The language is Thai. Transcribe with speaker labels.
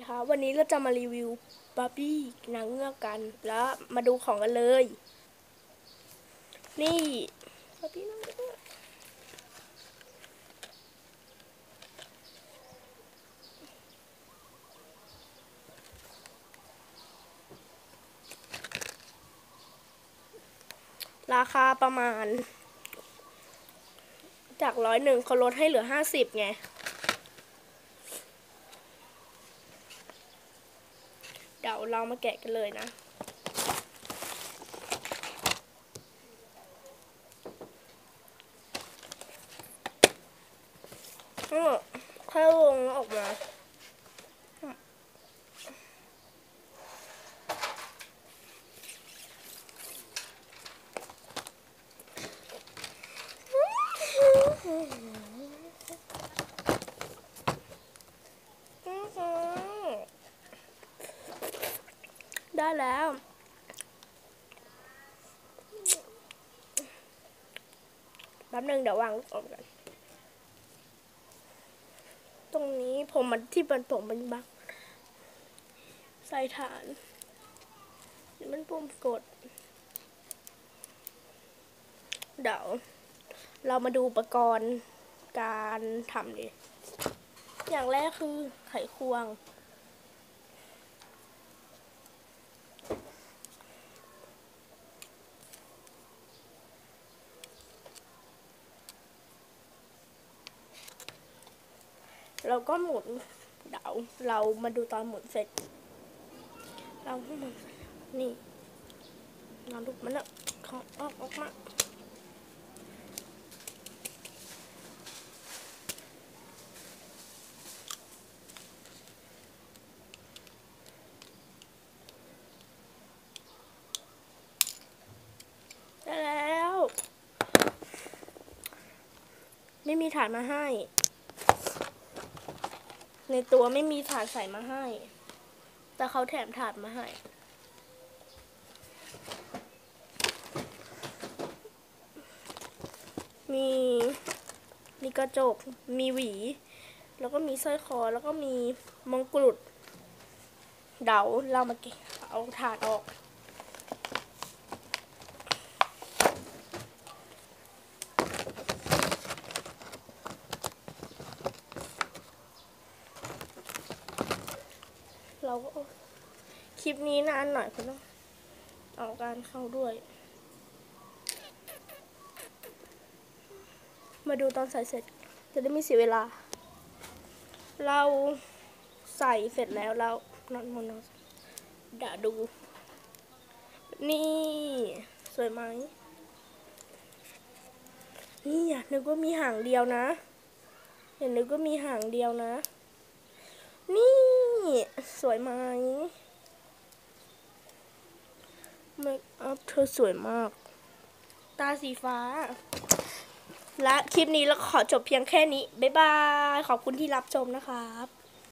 Speaker 1: ดีครับวันนี้เราจะมารีวิวบาร์บี้นางเงือกกัน แล้วมาดูของกันเลย นี่บาร์บี้นางเงือกราคาประมาณ จากร้อยหนึ่งเขาลดให้เหลือห้าสิบไง เดี๋ยวเรามาแกะกันเลยนะก็ค่อยลงออกมา ได้แล้วแป๊บนึงเดี๋ยววางลูกอมกัน ตรงนี้ผมมันที่เป็นผมมันบักใส่ฐานมันปุ่มกด เดี๋ยว เรามาดูอุปกรณ์การทำดิ อย่างแรกคือไขควง เราก็หมุนเดี๋ยวเรามาดูตอนหมุนเสร็จ เราให้มันนี่เราดูมันอะขอออกออกมาได้แล้ว ไม่มีฐานมาให้ ในตัวไม่มีถาดใส่มาให้ แต่เขาแถมถาดมาให้ มีมีกระจก มีหวี แล้วก็มีสร้อยคอ แล้วก็มีมงกุฎ เดาเรามาเก็บเอาถาดออก เราก็คลิปนี้นานหน่อยเพราะต้องเอาการเข้าด้วย มาดูตอนใส่เสร็จ จะได้ไม่เสียเวลา เราใส่เสร็จแล้วแล้วนอนมนอนด่าดู นี่ สวยไหมนี่อย่านึกว่ามีหางเดียวนะอย่านึกว่ามีหางเดียวนะ นี่ สวยไหมเมคอัพเธอสวยมาก ตาสีฟ้า และคลิปนี้เราขอจบเพียงแค่นี้ บ๊ายบาย ขอบคุณที่รับชมนะครับ